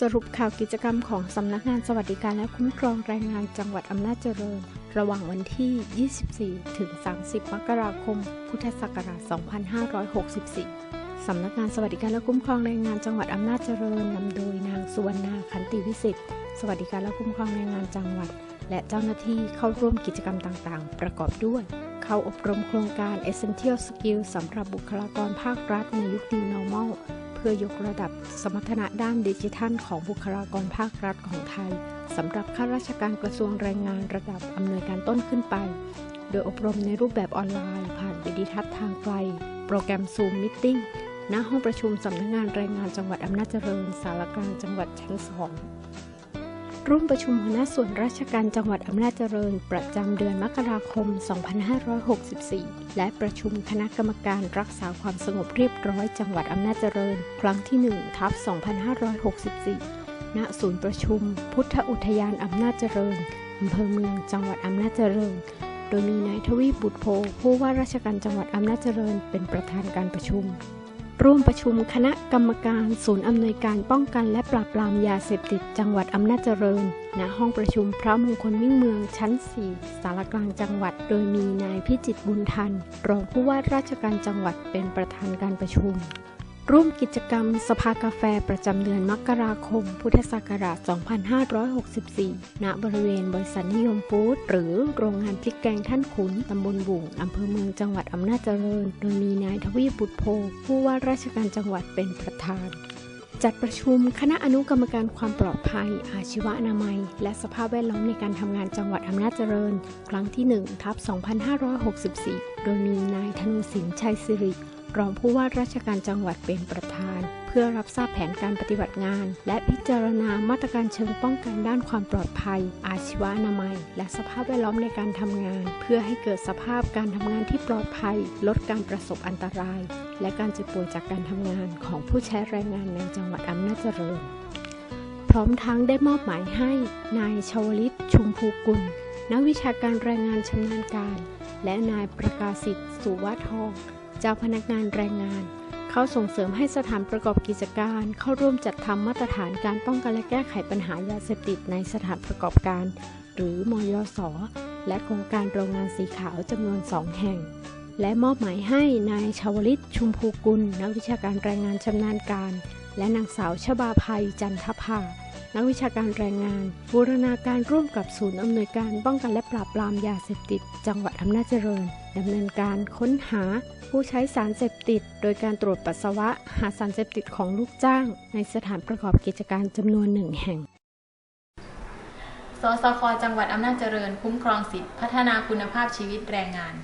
สรุปข่าวกิจกรรมของสำนักงานสวัสดิการและคุ้มครองแรงงานจังหวัดอำนาจเจริญ ระหว่างวันที่ 24 ถึง 30 มกราคม พุทธศักราช 2564 สำนักงานสวัสดิการและคุ้มครองแรงงานจังหวัดอำนาจเจริญนำโดยนางสุวรรณาขันติวิสิทธิ์สวัสดิการและคุ้มครองแรงงานจังหวัด และเจ้าหน้าที่เข้าร่วมกิจกรรมต่างๆ ประกอบด้วย เข้าอบรมโครงการ Essential Skill สำหรับบุคลากรภาครัฐในยุค New Normal พื่อยกระดับสมรรถนะด้านดิจิทัล ของบุคลากรภาครัฐของไทยสำหรับข้าราชการกระทรวงแรงงานระดับอำนวยการต้นขึ้นไป โดยอบรมในรูปแบบออนไลน์ ผ่านวิดีทัศน์ทางไกล โปรแกรม Zoom Meeting ณห้องประชุมสำนักงานแรงงานจังหวัดอำนาจเจริญ สารกลางจังหวัดชั้นสอง ร่วมประชุมหัวหน้าส่วนราชการจังหวัดอำนาจเจริญ ประจำเดือนมกราคม 2564 และประชุมคณะกรรมการรักษาความสงบเรียบร้อยจังหวัดอำนาจเจริญ ครั้งที่ 1 ทับ 2564 ณ ศูนย์ประชุม พุทธอุทยานอำนาจเจริญ อำเภอเมืองจังหวัดอำนาจเจริญ โดยมีนายทวีบุตรโพผู้ว่าราชการจังหวัดอำนาจเจริญ เป็นประธานการประชุม ร่วมประชุมคณะกรรมการศูนย์อำนวยการป้องกันและปราบปรามยาเสพติดจังหวัดอำนาจเจริญ ณ ห้องประชุมพระมงคลมิ่งเมืองชั้น 4 สารกลางจังหวัด โดยมีนายพิจิตรบุญทัน รองผู้ว่าราชการจังหวัดเป็นประธานการประชุม ร่วมกิจกรรมสภากาแฟประจำเดือนมกราคม พุทธศักราช 2564 ณ บริเวณบริษัทนิยมฟู้ดหรือโรงงานพริกแกงท่านขุน ตำบลบุ่งอำเภอเมืองจังหวัดอำนาจเจริญ โดยมีนายทวีปบุตรโพผู้ว่าราชการจังหวัดเป็นประธานจัดประชุมคณะอนุกรรมการความปลอดภัย อาชีวอนามัย และสภาพแวดล้อมในการทำงานจังหวัดอำนาจเจริญ ครั้งที่1ทับ 2564 โดยมีนายธนูสินชัยสิริ รองผู้ว่าราชการจังหวัดเป็นประธาน เพื่อรับทราบแผนการปฏิบัติงาน และพิจารณามาตรการเชิงป้องกันด้านความปลอดภัย อาชีวอนามัย และสภาพแวดล้อมในการทำงาน เพื่อให้เกิดสภาพการทำงานที่ปลอดภัย ลดการประสบอันตราย และการเจ็บป่วยจากการทำงานของผู้ใช้แรงงานในจังหวัดอำนาจเจริญ พร้อมทั้งได้มอบหมายให้นายชวลิต ชุมภูกุลนักวิชาการแรงงานชำนาญการ และนายประกาศสิทธิ์สุวัฒทอง เจ้าพนักงานแรงงาน เขาส่งเสริมให้สถานประกอบกิจการ เข้าร่วมจัดทำมาตรฐานการป้องกันและแก้ไขปัญหายาเสพติดในสถานประกอบการ หรือมยส และโครงการโรงงานสีขาวจำนวนสองแห่ง และมอบหมายให้นายชาวลิตชุมภูกุล นักวิชาการแรงงานชำนาญการ และนางสาวชบาภัยจันทภานักวิชาการแรงงาน บูรณาการร่วมกับศูนย์อำนวยการป้องกันและปราบปรามยาเสพติด จังหวัดอำนาจเจริญ ดำเนินการค้นหาผู้ใช้สารเสพติด โดยการตรวจปัสสาวะหาสารเสพติดของลูกจ้าง ในสถานประกอบกิจการจำนวนหนึ่งแห่ง สสค จังหวัดอำนาจเจริญคุ้มครองสิทธิพัฒนาคุณภาพชีวิตแรงงาน